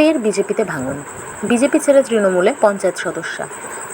ফের বিজেপিতে ভাঙন। বিজেপি ছেড়ে তৃণমূলে পঞ্চায়েত সদস্যা।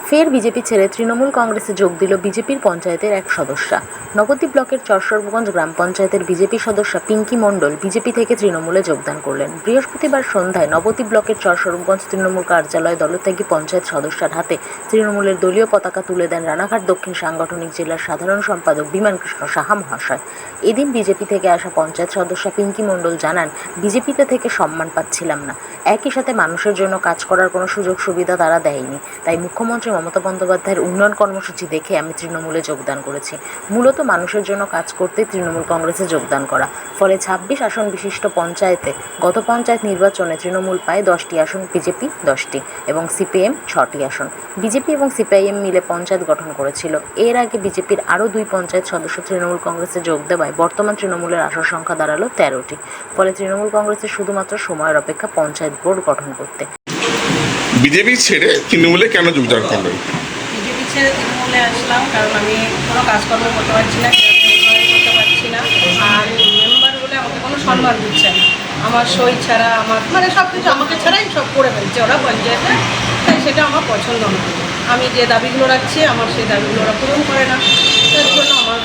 ফের বিজেপি ছেড়ে তৃণমূল কংগ্রেসে যোগ দিল বিজেপির পঞ্চায়েতের এক সদস্যা। নবদ্বীপ ব্লকের চরসর্বগঞ্জ গ্রাম পঞ্চায়েতের বিজেপি সদস্যা পিঙ্কি মণ্ডল বিজেপি থেকে তৃণমূলে যোগদান করলেন। বৃহস্পতিবার সন্ধ্যায় নবদ্বীপ ব্লকের চরসর্বগঞ্জ তৃণমূল কার্যালয়ে দলত্যাগী পঞ্চায়েত সদস্যার হাতে তৃণমূলের দলীয় পতাকা তুলে দেন রানাঘাট দক্ষিণ সাংগঠনিক জেলার সাধারণ সম্পাদক বিমান কৃষ্ণ সাহা মহাশয়। এদিন বিজেপি থেকে আসা পঞ্চায়েত সদস্যা পিঙ্কি মণ্ডল জানান, বিজেপিতে থেকে সম্মান পাচ্ছিলাম না। একই সাথে মানুষের জন্য কাজ করার কোনো সুযোগ সুবিধা তারা দেয়নি। তাই মুখ্যমন্ত্রী মমতা বন্দ্যোপাধ্যায়ের উন্নয়ন কর্মসূচি দেখে আমি তৃণমূলে যোগদান করেছি। মূলত মানুষের জন্য কাজ করতে তৃণমূল কংগ্রেসে যোগদান করা। ফলে ছাব্বিশ আসন বিশিষ্ট পঞ্চায়েতে গত পঞ্চায়েত নির্বাচনে তৃণমূল পায় দশটি আসন, বিজেপি দশটি এবং সিপিএম ছটি আসন। বিজেপি এবং সিপিআইএম মিলে পঞ্চায়েত গঠন করেছিল। এর আগে বিজেপির আরও দুই পঞ্চায়েত সদস্য তৃণমূল কংগ্রেসে যোগ দেওয়ায় বর্তমান তৃণমূলের আসন সংখ্যা দাঁড়াল তেরোটি। ফলে তৃণমূল কংগ্রেসের শুধুমাত্র সময়ের অপেক্ষা পঞ্চায়েত বোর্ড গঠন করতে। বিজেপি ছেড়ে তৃণমূলে কেন যোগদান করলেন? বিজেপি ছেড়ে তৃণমূলে আসলাম কারণ আমি কোনো কাজকর্ম করতে পারছি না করতে পারছি না। আর মেম্বার বলে আমাকে কোনো সম্মান দিচ্ছে না। আমার সই ছাড়া আমার মানে সব কিছু আমাকে ছাড়াই সব করে ফেলছে ওরা পঞ্চায়েতে। তাই সেটা আমার পছন্দ না। আমি যে দাবিগুলো রাখছি আমার সেই দাবিগুলো ওরা পূরণ করে না। তার জন্য আমার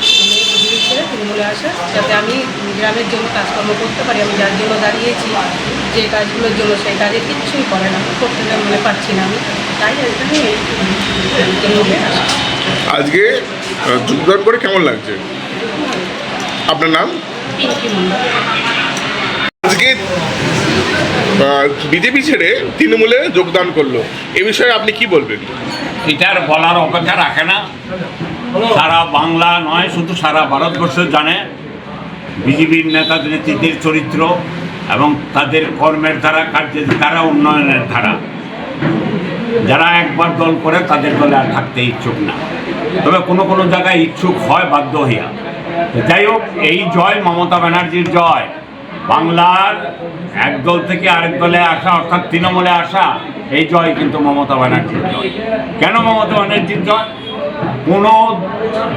ছেড়ে তৃণমূলে আসে যাতে আমি গ্রামের জন্য কাজকর্ম করতে পারি আমি যার জন্য দাঁড়িয়েছি যে কাজগুলোর জন্য সেই কাজে কিচ্ছুই করে না করতে মানে পারছি না আমি। তাই এখানে তৃণমূলে আসা আজকে যোগদান করে কেমন লাগছে? আপনার নাম? আজকে বিজেপি ছেড়ে তৃণমূলে যোগদান করল। এ বিষয়ে আপনি কি বলবেন? এটার বলার অপেক্ষা রাখে না। সারা বাংলা নয়, শুধু সারা ভারতবর্ষ জানে। বিজেপির নেতাদের নেতৃত্বের চরিত্র এবং তাদের কর্মের ধারা, কার্যের ধারা, উন্নয়নের ধারা। যারা একবার দল করে, তাদের দলে আর থাকতে ইচ্ছুক না। তবে কোনো কোনো জায়গায় ইচ্ছুক হয় বাধ্য হইয়া। যাই হোক, এই জয় মমতা ব্যানার্জির জয়। বাংলার এক দল থেকে আরেক দলে আসা, অর্থাৎ তৃণমূলে আসা, এই জয় কিন্তু মমতা ব্যানার্জির জয়। কেন মমতা ব্যানার্জির জয়? কোনো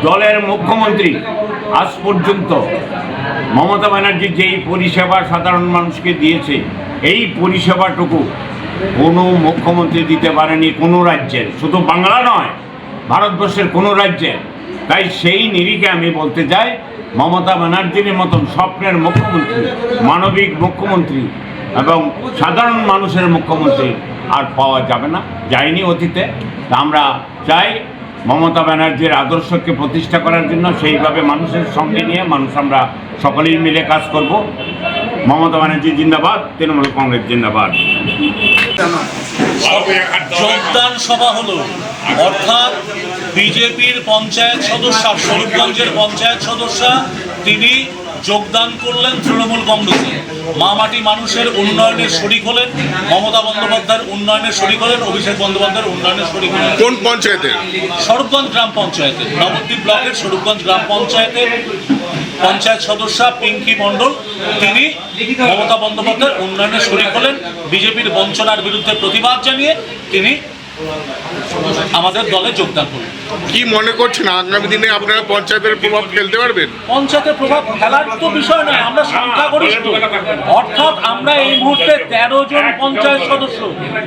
দলের মুখ্যমন্ত্রী। আজ পর্যন্ত মমতা ব্যানার্জি যেই পরিষেবা সাধারণ মানুষকে দিয়েছে, এই পরিষেবাটুকু কোনো মুখ্যমন্ত্রী দিতে পারেনি কোনো রাজ্যের। শুধু বাংলা নয়, ভারতবর্ষের কোনো রাজ্যের। তাই সেই নিরিখে আমি বলতে চাই, মমতা ব্যানার্জির মতন স্বপ্নের মুখ্যমন্ত্রী, মানবিক মুখ্যমন্ত্রী এবং সাধারণ মানুষের মুখ্যমন্ত্রী আর পাওয়া যাবে না, যায়নি অতীতে। আমরা চাই মমতা ব্যানার্জির আদর্শকে প্রতিষ্ঠা করার জন্য সেইভাবে মানুষের সঙ্গে নিয়ে মানুষ আমরা সকলেই মিলে কাজ করব। মমতা ব্যানার্জি জিন্দাবাদ, তৃণমূল কংগ্রেস জিন্দাবাদ। যোগদান সভা হলো। অর্থাৎ বিজেপির পঞ্চায়েত সদস্য স্বরূপগঞ্জের পঞ্চায়েত সদস্য, তিনি যোগদান করলেন তৃণমূল কংগ্রেসে। মামাটি মানুষের উন্নয়নের শরিক হলেন মমতা বন্দ্যোপাধ্যায়ের উন্নয়নের শরিক হলেন অভিষেক বন্দ্যোপাধ্যায়ের উন্নয়নের শরিক হলেন। কোন পঞ্চায়েতের স্বরূপগঞ্জ গ্রাম পঞ্চায়েতে নবদ্বীপ ব্লকের স্বরূপগঞ্জ গ্রাম পঞ্চায়েতের পঞ্চায়েত সদস্য পিঙ্কি মণ্ডল তিনি মমতা বন্দ্যোপাধ্যায়ের উন্নয়নে শরিক হলেন। বিজেপির বঞ্চনার বিরুদ্ধে প্রতিবাদ জানিয়ে তিনি আমাদের দলে যোগদান করলেন কি মনে করছেন? আগামী দিনে আপনারা পঞ্চায়েতের প্রভাব ফেলতে পারবেন? পঞ্চায়েতের প্রভাব ফেলার তো বিষয় নয় আমরা সংখ্যাগরিষ্ঠ। অর্থাৎ আমরা এই মুহূর্তে তেরো জন পঞ্চায়েত সদস্য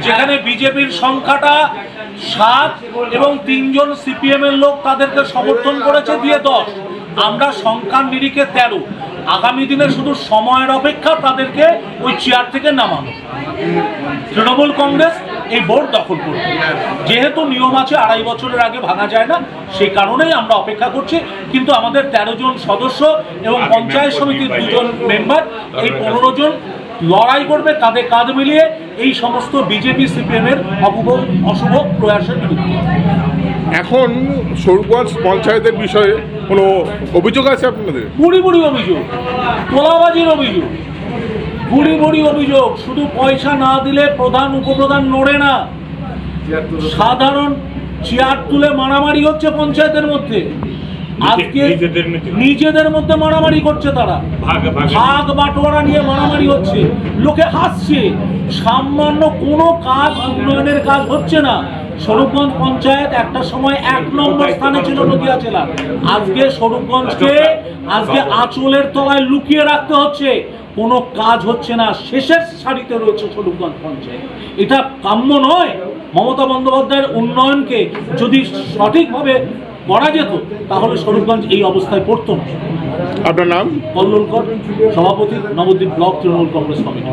যেখানে বিজেপির সংখ্যাটা সাত এবং তিনজন সিপিএম এর লোক তাদেরকে সমর্থন করেছে দিয়ে দশ। আমরা সংখ্যার নিরিখে তেরো। আগামী দিনে শুধু সময়ের অপেক্ষা তাদেরকে ওই চেয়ার থেকে নামানো। তৃণমূল কংগ্রেস এই বোর্ড দখল করবে। যেহেতু নিয়ম আছে আড়াই বছরের আগে ভাঙা যায় না সেই কারণেই আমরা অপেক্ষা করছি। কিন্তু আমাদের তেরো জন সদস্য এবং পঞ্চায়েত সমিতির দুজন মেম্বার এই পনেরো জন লড়াই করবে কাঁধে কাঁধ মিলিয়ে এই সমস্ত বিজেপি সিপিএমের অশুভ অশুভ প্রয়াসের বিরুদ্ধে। এখন স্বরূপগঞ্জ পঞ্চায়েতের বিষয়ে কোনো অভিযোগ আছে আপনাদের? বুড়ি বুড়ি অভিযোগ তোলাবাজির অভিযোগ। বুড়ি বুড়ি অভিযোগ শুধু পয়সা না দিলে প্রধান উপপ্রধান নড়ে না। সাধারণ চেয়ার তুলে মারামারি হচ্ছে পঞ্চায়েতের মধ্যে। আজকে নিজেদের মধ্যে। মারামারি করছে তারা। ভাগে বাটোয়ারা নিয়ে মারামারি হচ্ছে। লোকে হাসছে। সামান্য কোনো কাজ উন্নয়নের কাজ হচ্ছে না। স্বরূপগঞ্জ পঞ্চায়েত একটা সময় এক নম্বর স্থানে ছিল নদিয়া জেলা আজকে স্বরূপগঞ্জকে আজকে আঁচলের তলায় লুকিয়ে রাখতে হচ্ছে। কোনো কাজ হচ্ছে না শেষের সারিতে রয়েছে স্বরূপগঞ্জ পঞ্চায়েত। এটা কাম্য নয়। মমতা বন্দ্যোপাধ্যায়ের উন্নয়নকে যদি সঠিকভাবে করা যেত তাহলে স্বরূপগঞ্জ এই অবস্থায় পড়তো না। আপনার নাম? কল্লোলকর সভাপতি নবদ্বীপ ব্লক তৃণমূল কংগ্রেস কমিটি।